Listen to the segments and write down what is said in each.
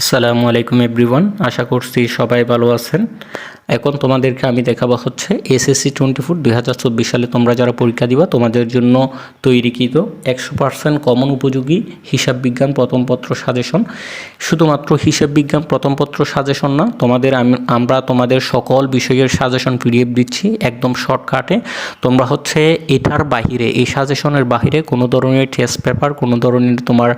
আসসালামু আলাইকুম এভরিওয়ান আশা করছি সবাই ভালো আছেন। এখন তোমাদেরকে আমি দেখাবো হচ্ছে এসএসসি টোয়েন্টি ফোর দুই হাজার চব্বিশ সালে তোমরা যারা পরীক্ষা দিবা, তোমাদের জন্য তৈরিকৃত একশো পার্সেন্ট কমন উপযোগী হিসাব বিজ্ঞান প্রথমপত্র সাজেশন শুধুমাত্র হিসাব বিজ্ঞান প্রথমপত্র সাজেশন না, তোমাদের আমি- আমরা তোমাদের সকল বিষয়ের সাজেশন পিডিএফ দিচ্ছি একদম শর্টকাটে তোমরা হচ্ছে এটার বাহিরে, এই সাজেশনের বাহিরে কোনো ধরনের টেস্ট পেপার কোনো ধরনের তোমার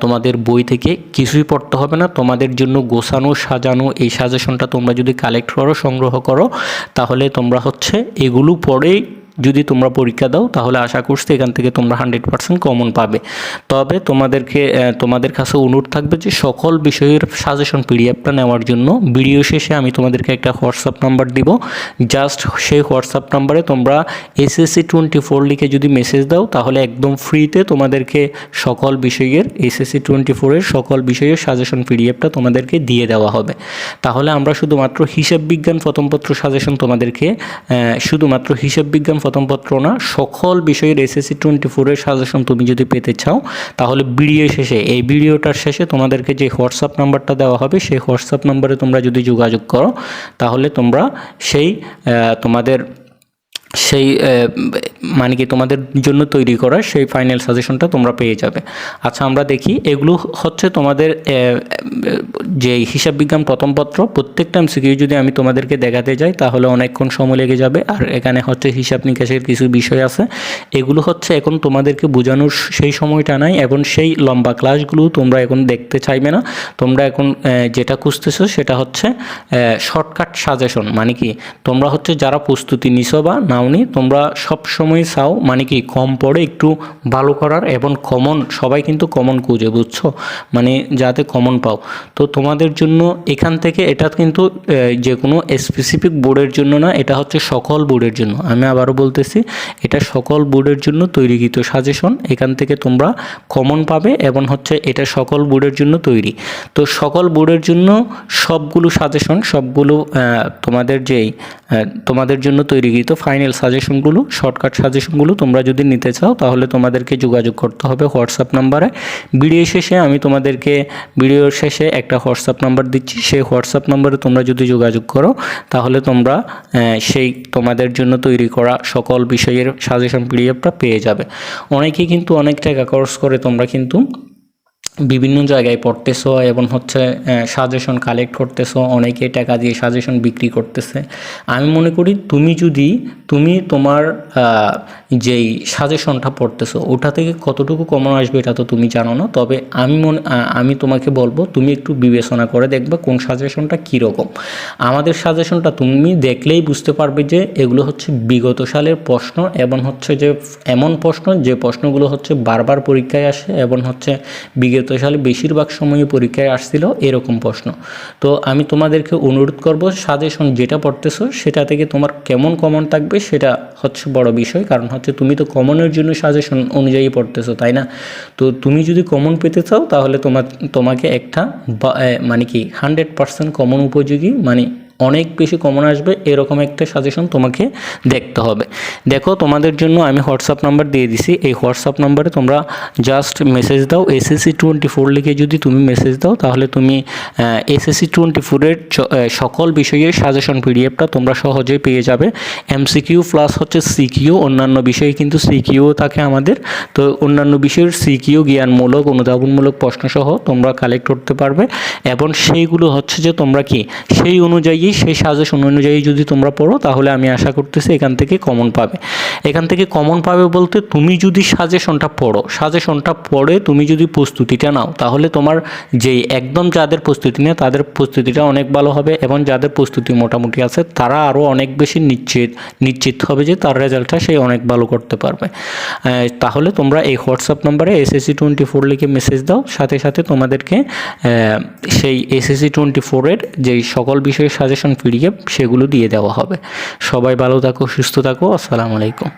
তোমাদের বই থেকে কিছুই পড়তে হবে না। তোমাদের জন্য গোছানো, সাজানো এই সাজেশনটা তোমরা যদি কালেক্ট করো সংগ্রহ করো তাহলে তোমরা হচ্ছে এগুলো পড়েই যদি তোমরা পরীক্ষা দাও, তাহলে আশা করছি এখান থেকে তোমরা হান্ড্রেড পার্সেন্ট কমন পাবে। তবে তোমাদেরকে তোমাদের কাছে অনুরোধ থাকবে যে সকল বিষয়ের সাজেশন পিডিএফটা নেওয়ার জন্য ভিডিও শেষে আমি তোমাদেরকে একটা হোয়াটসঅ্যাপ নাম্বার দিব। জাস্ট সেই হোয়াটসঅ্যাপ নাম্বারে তোমরা এসএসসি টোয়েন্টি ফোর লিখে যদি মেসেজ দাও, তাহলে একদম ফ্রিতে তোমাদেরকে সকল বিষয়ের এসএসসি টোয়েন্টি ফোরের সকল বিষয়ের সাজেশন পিডিএফটা তোমাদেরকে দিয়ে দেওয়া হবে। তাহলে আমরা শুধুমাত্র হিসাব বিজ্ঞান প্রথমপত্র সাজেশন তোমাদেরকে শুধুমাত্র হিসাব বিজ্ঞান প্রথমপত্র না, সকল বিষয়ের এসএসসি টোয়েন্টি ফোরের সাজেশন তুমি যদি পেতে চাও, তাহলে ভিডিও শেষে, এই ভিডিওটার শেষে তোমাদেরকে যে হোয়াটসঅ্যাপ নাম্বারটা দেওয়া হবে, সেই হোয়াটসঅ্যাপ নাম্বারে তোমরা যদি যোগাযোগ করো, তাহলে তোমরা সেই তোমাদের সেই মানে কি তোমাদের জন্য তৈরি করা সেই ফাইনাল সাজেশনটা তোমরা পেয়ে যাবে। আচ্ছা আমরা দেখি, এগুলো হচ্ছে তোমাদের যে হিসাব বিজ্ঞান প্রথম পত্র, প্রত্যেকটা এমসিকিউ যদি আমি তোমাদেরকে দেখাতে যাই, তাহলে অনেকক্ষণ সময় লেগে যাবে। আর এখানে হচ্ছে হিসাব নিকাশের কিছু বিষয় আছে। এগুলো হচ্ছে এখন তোমাদেরকে বোঝানোর সেই সময়টা নাই। এখন সেই লম্বা ক্লাসগুলো তোমরা এখন দেখতে চাইবে না। তোমরা এখন যেটা খুঁজতেছো সেটা হচ্ছে শর্টকাট সাজেশন মানে কি? তোমরা হচ্ছে যারা প্রস্তুতি নিছো বা নাওনি তোমরা সব সময় চাও মানে কি কম পড়ে একটু ভালো করার এবং কমন সবাই কিন্তু কমন খুঁজে, বুঝছ? মানে যাতে কমন পাও। তো তোমাদের জন্য এখান থেকে এটা কিন্তু যে কোনো স্পেসিফিক বোর্ডের জন্য না, এটা হচ্ছে সকল বোর্ডের জন্য। আমি আবারও বলতেছি, এটা সকল বোর্ডের জন্য তৈরিকৃত সাজেশন এখান থেকে তোমরা কমন পাবে এবং হচ্ছে এটা সকল বোর্ডের জন্য তৈরি। তো সকল বোর্ডের জন্য সবগুলো সাজেশন সবগুলো তোমাদের যেই তোমাদের জন্য তৈরিকৃত ফাইনাল সাজেশনগুলো শর্টকাট সাজেশনগুলো তোমরা যদি নিতে চাও, তাহলে তোমাদেরকে যোগাযোগ করতে হবে হোয়াটসঅ্যাপ নাম্বারে। ভিডিও শেষে আমি তোমাদেরকে ভিডিওর শেষে একটা হোয়াটসঅ্যাপ নাম্বার দিচ্ছি। সেই হোয়াটসঅ্যাপ নাম্বারে তোমরা যদি যোগাযোগ করো, তাহলে তোমরা সেই তোমাদের জন্য তৈরি করা সকল বিষয়ের সাজেশন পিডিএফটা পেয়ে যাবে। অনেকেই কিন্তু অনেক টাকা খরচ করে তোমরা কিন্তু বিভিন্ন জায়গায় পড়তেছো এবং হচ্ছে সাজেশন কালেক্ট করতেছো, অনেকে টাকা দিয়ে সাজেশন বিক্রি করতেছে। আমি মনে করি তুমি যদি, তুমি তোমার যেই সাজেশনটা পড়তেছো, ওটা থেকে কতটুকু কমন আসবে এটা তো তুমি জানো না। তবে আমি মনে আমি তোমাকে বলব, তুমি একটু বিবেচনা করে দেখবে কোন সাজেশনটা কীরকম। আমাদের সাজেশনটা তুমি দেখলেই বুঝতে পারবে যে এগুলো হচ্ছে বিগত সালের প্রশ্ন এবং হচ্ছে যে, এমন প্রশ্ন যে প্রশ্নগুলো হচ্ছে বারবার পরীক্ষায় আসে এবং হচ্ছে বিগত সালে বেশিরভাগ সময়ে পরীক্ষায় আসছিল এরকম প্রশ্ন। তো আমি তোমাদেরকে অনুরোধ করব সাজেশন যেটা পড়তেছো সেটা থেকে তোমার কেমন কমন থাকবে সেটা হচ্ছে বড় বিষয়, কারণ হচ্ছে তুমি তো কমনের জন্য সাজেশন অনুযায়ী পড়তেছো, তাই না? তো তুমি যদি কমন পেতে চাও তাহলে তোমার তোমাকে একটা মানে কি হান্ড্রেড পার্সেন্ট কমন উপযোগী মানে অনেক বেশি কমন আসবে, এরকম একটা সাজেশন তোমাকে দেখতে হবে। দেখো, তোমাদের জন্য আমি হোয়াটসঅ্যাপ নাম্বার দিয়ে দিছি। এই হোয়াটসঅ্যাপ নাম্বারে তোমরা জাস্ট মেসেজ দাও। এসএসসি টোয়েন্টি ফোর লিখে যদি তুমি মেসেজ দাও, তাহলে তুমি এসএসসি টোয়েন্টি ফোরের সকল বিষয়ের সাজেশন পিডিএফটা তোমরা সহজেই পেয়ে যাবে। এমসিকিউ প্লাস হচ্ছে সিকিউ অন্যান্য বিষয়ে কিন্তু সিকিউ থাকে আমাদের। তো অন্যান্য বিষয়ের সিকিউ জ্ঞানমূলক, অনুধাবনমূলক প্রশ্নসহ তোমরা কালেক্ট করতে পারবে। এবং সেইগুলো হচ্ছে যে তোমরা কি, সেই অনুযায়ী সেই সাজেশন অনুযায়ী যদি তোমরা পড়ো, তাহলে আমি আশা করতেছি এখান থেকে কমন পাবে। এখান থেকে কমন পাবে বলতে তুমি যদি সাজেশনটা পড়ো সাজেশনটা পড়ে তুমি যদি প্রস্তুতিটা নাও, তাহলে তোমার যেই একদম যাদের প্রস্তুতি নেয় তাদের প্রস্তুতিটা অনেক ভালো হবে এবং যাদের প্রস্তুতি মোটামুটি আছে, তারা আরও অনেক বেশি নিশ্চিত নিশ্চিত হবে যে তার রেজাল্টটা সে অনেক ভালো করতে পারবে। তাহলে তোমরা এই হোয়াটসঅ্যাপ নাম্বারে এসএসসি টোয়েন্টি ফোর লিখে মেসেজ দাও, সাথে সাথে তোমাদেরকে সেই এসএসসি টোয়েন্টি ফোরের যেই সকল বিষয়ের সাজেশন পিডিএফ সেগুলো দিয়ে দেওয়া হবে। সবাই ভালো থাকো সুস্থ থাকো আসসালামু আলাইকুম।